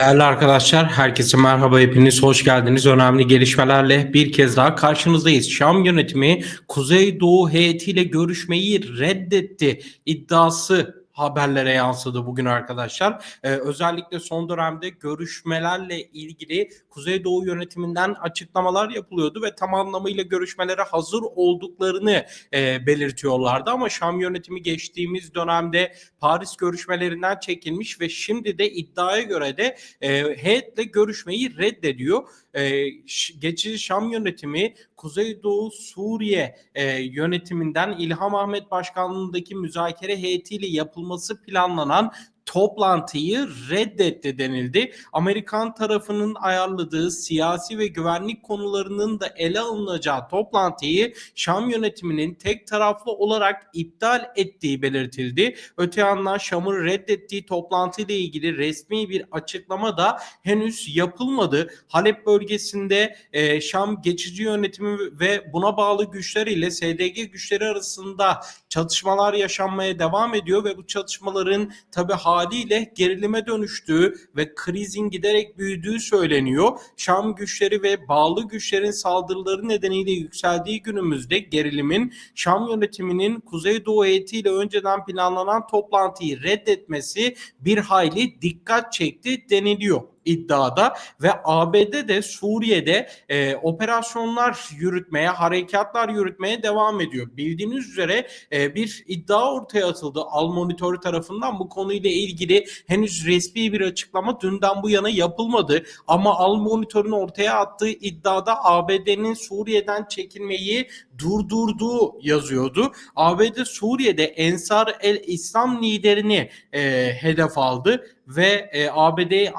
Değerli arkadaşlar, herkese merhaba, hepiniz hoş geldiniz. Önemli gelişmelerle bir kez daha karşınızdayız. Şam yönetimi Kuzeydoğu heyetiyle görüşmeyi reddetti iddiası haberlere yansıdı bugün arkadaşlar. Ee, özellikle son dönemde görüşmelerle ilgili Kuzeydoğu yönetiminden açıklamalar yapılıyordu ve tam anlamıyla görüşmelere hazır olduklarını e, belirtiyorlardı. Ama Şam yönetimi geçtiğimiz dönemde Paris görüşmelerinden çekilmiş ve şimdi de iddiaya göre de e, heyetle görüşmeyi reddediyor. E, geçici Şam yönetimi Kuzeydoğu Suriye e, yönetiminden İlham Ahmet Başkanlığındaki müzakere heyetiyle yapılması planlanan toplantıyı reddetti denildi. Amerikan tarafının ayarladığı siyasi ve güvenlik konularının da ele alınacağı toplantıyı Şam yönetiminin tek taraflı olarak iptal ettiği belirtildi. Öte yandan Şam'ın reddettiği toplantıyla ilgili resmi bir açıklama da henüz yapılmadı. Halep bölgesinde e, Şam geçici yönetimi ve buna bağlı güçler ile SDG güçleri arasında çatışmalar yaşanmaya devam ediyor ve bu çatışmaların tabi haliyle gerilime dönüştüğü ve krizin giderek büyüdüğü söyleniyor. Şam güçleri ve bağlı güçlerin saldırıları nedeniyle yükseldiği günümüzde gerilimin Şam yönetiminin Kuzeydoğu heyetiyle önceden planlanan toplantıyı reddetmesi bir hayli dikkat çekti deniliyor iddiada ve ABD de Suriye'de e, operasyonlar yürütmeye, harekatlar yürütmeye devam ediyor. Bildiğiniz üzere e, bir iddia ortaya atıldı Al Monitör tarafından bu konuyla ilgili henüz resmi bir açıklama dünden bu yana yapılmadı ama Al Monitör'ün ortaya attığı iddiada ABD'nin Suriye'den çekilmeyi durdurduğu yazıyordu. ABD Suriye'de Ensar el İslam liderini e, hedef aldı ve e, ABD'ye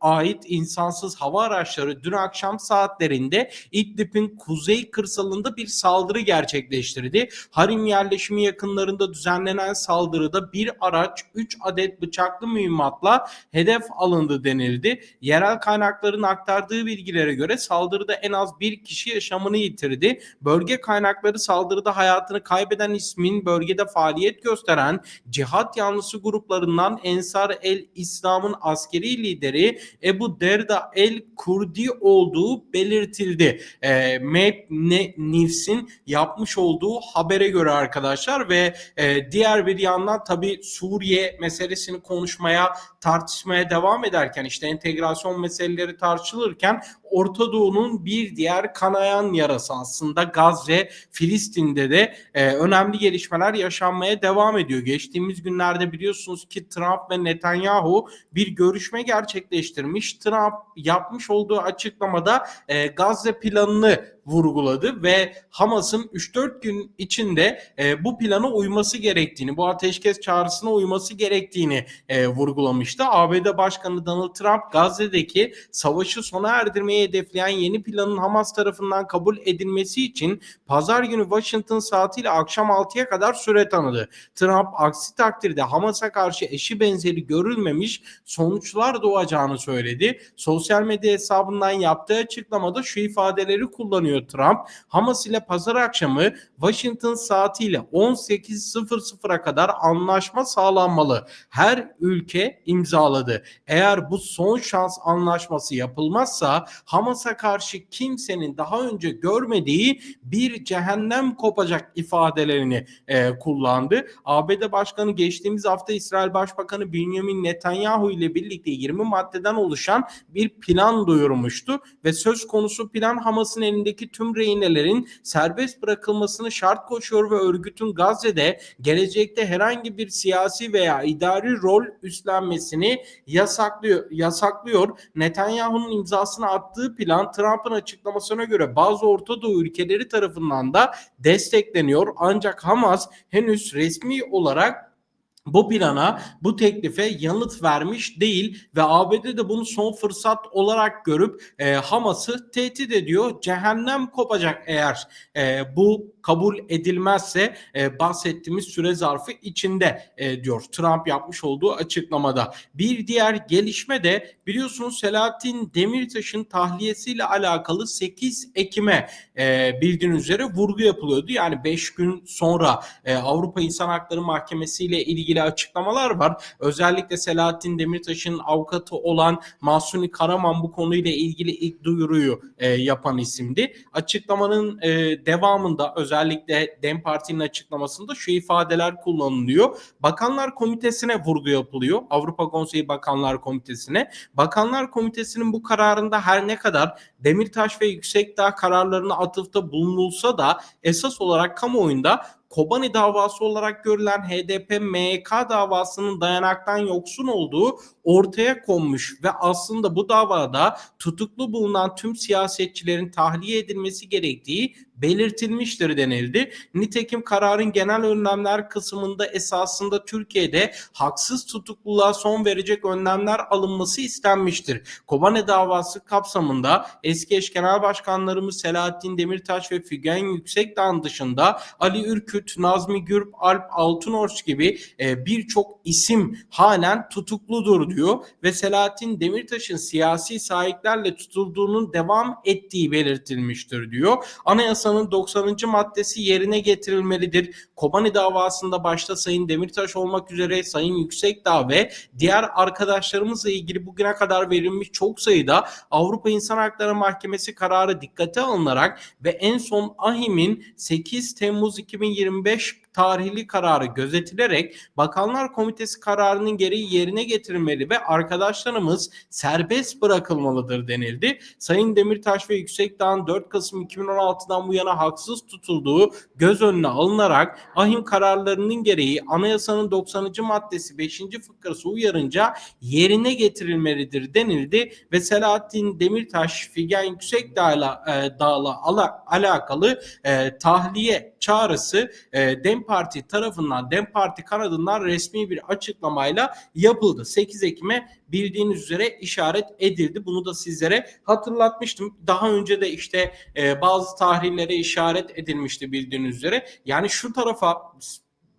ait insansız hava araçları dün akşam saatlerinde İdlib'in kuzey kırsalında bir saldırı gerçekleştirdi. Harim yerleşimi yakınlarında düzenlenen saldırıda bir araç 3 adet bıçaklı mühimmatla hedef alındı denildi. Yerel kaynakların aktardığı bilgilere göre saldırıda en az bir kişi yaşamını yitirdi. Bölge kaynakları saldırıda hayatını kaybeden ismin bölgede faaliyet gösteren cihat yanlısı gruplarından Ensar el İslam'ın askeri lideri Ebu Derda el Kurdi olduğu belirtildi. E, Map Ne- News'in yapmış olduğu habere göre arkadaşlar ve e, diğer bir yandan tabi Suriye meselesini konuşmaya tartışmaya devam ederken işte entegrasyon meseleleri tartışılırken Orta Doğu'nun bir diğer kanayan yarası aslında Gazze, Filistin'de de e, önemli gelişmeler yaşanmaya devam ediyor. Geçtiğimiz günlerde biliyorsunuz ki Trump ve Netanyahu bir görüşme gerçekleştirmiş. Trump yapmış olduğu açıklamada e, Gazze planını vurguladı ve Hamas'ın 3-4 gün içinde e, bu plana uyması gerektiğini, bu ateşkes çağrısına uyması gerektiğini e, vurgulamıştı. ABD Başkanı Donald Trump Gazze'deki savaşı sona erdirmeyi hedefleyen yeni planın Hamas tarafından kabul edilmesi için pazar günü Washington saatiyle akşam 6'ya kadar süre tanıdı. Trump aksi takdirde Hamas'a karşı eşi benzeri görülmemiş sonuçlar doğacağını söyledi. Sosyal medya hesabından yaptığı açıklamada şu ifadeleri kullanıyor Trump. Hamas ile pazar akşamı Washington saatiyle 18.00'a kadar anlaşma sağlanmalı. Her ülke imzaladı. Eğer bu son şans anlaşması yapılmazsa Hamas'a karşı kimsenin daha önce görmediği bir cehennem kopacak ifadelerini e, kullandı. ABD Başkanı geçtiğimiz hafta İsrail Başbakanı Benjamin Netanyahu ile birlikte 20 maddeden oluşan bir plan duyurmuştu ve söz konusu plan Hamas'ın elindeki tüm rehinelerin serbest bırakılmasını şart koşuyor ve örgütün Gazze'de gelecekte herhangi bir siyasi veya idari rol üstlenmesini yasaklıyor. yasaklıyor. Netanyahu'nun imzasını attığı plan Trump'ın açıklamasına göre bazı Orta Doğu ülkeleri tarafından da destekleniyor. Ancak Hamas henüz resmi olarak bu plana, bu teklife yanıt vermiş değil ve ABD de bunu son fırsat olarak görüp e, Hamas'ı tehdit ediyor. Cehennem kopacak eğer e, bu kabul edilmezse e, bahsettiğimiz süre zarfı içinde e, diyor Trump yapmış olduğu açıklamada. Bir diğer gelişme de biliyorsunuz Selahattin Demirtaş'ın tahliyesiyle alakalı 8 Ekim'e e, bildiğiniz üzere vurgu yapılıyordu. Yani 5 gün sonra e, Avrupa İnsan Hakları Mahkemesi ile ilgili ilgili açıklamalar var. Özellikle Selahattin Demirtaş'ın avukatı olan Mahsuni Karaman bu konuyla ilgili ilk duyuruyu e, yapan isimdi. Açıklamanın e, devamında özellikle DEM Parti'nin açıklamasında şu ifadeler kullanılıyor. Bakanlar Komitesi'ne vurgu yapılıyor. Avrupa Konseyi Bakanlar Komitesi'ne. Bakanlar Komitesi'nin bu kararında her ne kadar Demirtaş ve Yüksekdağ kararlarına atıfta bulunulsa da esas olarak kamuoyunda Kobani davası olarak görülen HDP MYK davasının dayanaktan yoksun olduğu ortaya konmuş ve aslında bu davada tutuklu bulunan tüm siyasetçilerin tahliye edilmesi gerektiği belirtilmiştir denildi. Nitekim kararın genel önlemler kısmında esasında Türkiye'de haksız tutukluluğa son verecek önlemler alınması istenmiştir. Kobane davası kapsamında eski eş genel başkanlarımız Selahattin Demirtaş ve Figen Yüksekdağ dışında Ali Ürküt, Nazmi Gürp, Alp Altınors gibi e, birçok isim halen tutukludur diyor ve Selahattin Demirtaş'ın siyasi sahiplerle tutulduğunun devam ettiği belirtilmiştir diyor. Anayasanın 90. maddesi yerine getirilmelidir. Kobani davasında başta Sayın Demirtaş olmak üzere Sayın Yüksekdağ ve diğer arkadaşlarımızla ilgili bugüne kadar verilmiş çok sayıda Avrupa İnsan Hakları Mahkemesi kararı dikkate alınarak ve en son AHİM'in 8 Temmuz 2025 tarihli kararı gözetilerek Bakanlar Komitesi kararının gereği yerine getirilmeli ve arkadaşlarımız serbest bırakılmalıdır denildi. Sayın Demirtaş ve Yüksekdağ'ın 4 Kasım 2016'dan bu yana haksız tutulduğu göz önüne alınarak ahim kararlarının gereği anayasanın 90. maddesi 5. fıkrası uyarınca yerine getirilmelidir denildi ve Selahattin Demirtaş Figen Yüksekdağ'la e, dağla ala, alakalı e, tahliye çağrısı e, Dem Parti tarafından Dem Parti kanadından resmi bir açıklamayla yapıldı. 8 Ekim'e bildiğiniz üzere işaret edildi. Bunu da sizlere hatırlatmıştım. Daha önce de işte e, bazı tarihlere işaret edilmişti bildiğiniz üzere. Yani şu tarafa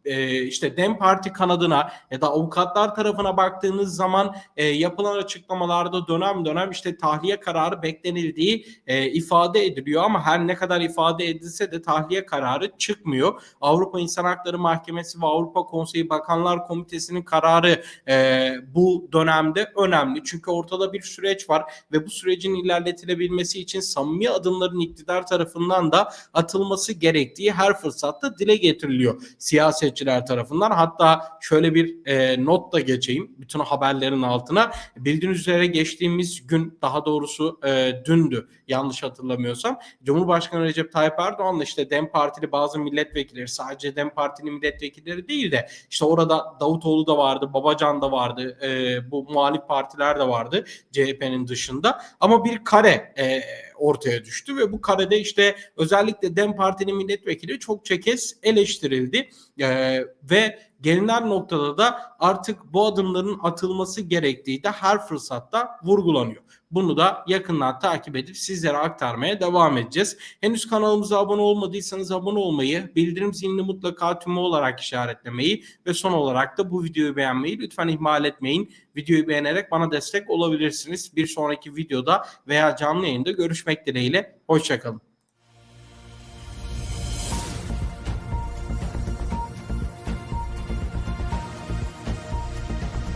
e, işte Dem Parti kanadına ya da avukatlar tarafına baktığınız zaman e, yapılan açıklamalarda dönem dönem işte tahliye kararı beklenildiği e, ifade ediliyor ama her ne kadar ifade edilse de tahliye kararı çıkmıyor. Avrupa İnsan Hakları Mahkemesi ve Avrupa Konseyi Bakanlar Komitesi'nin kararı e, bu dönemde önemli. Çünkü ortada bir süreç var ve bu sürecin ilerletilebilmesi için samimi adımların iktidar tarafından da atılması gerektiği her fırsatta dile getiriliyor siyasetçiler tarafından. Hatta şöyle bir e, not da geçeyim bütün haberlerin altına. Bildiğiniz üzere geçtiğimiz gün daha doğrusu e, dündü yanlış hatırlamıyorsam. Cumhurbaşkanı Recep Tayyip Erdoğan'la işte DEM Partili bazı milletvekilleri sadece DEM Partili milletvekilleri değil de işte orada Davutoğlu da vardı, Babacan da vardı, e, bu muhalif partiler de vardı CHP'nin dışında. Ama bir kare e, ortaya düştü ve bu karede işte özellikle DEM Parti'nin milletvekili çok kez eleştirildi ee, ve gelinen noktada da artık bu adımların atılması gerektiği de her fırsatta vurgulanıyor. Bunu da yakından takip edip sizlere aktarmaya devam edeceğiz. Henüz kanalımıza abone olmadıysanız abone olmayı, bildirim zilini mutlaka tümü olarak işaretlemeyi ve son olarak da bu videoyu beğenmeyi lütfen ihmal etmeyin. Videoyu beğenerek bana destek olabilirsiniz. Bir sonraki videoda veya canlı yayında görüşmek dileğiyle. Hoşçakalın.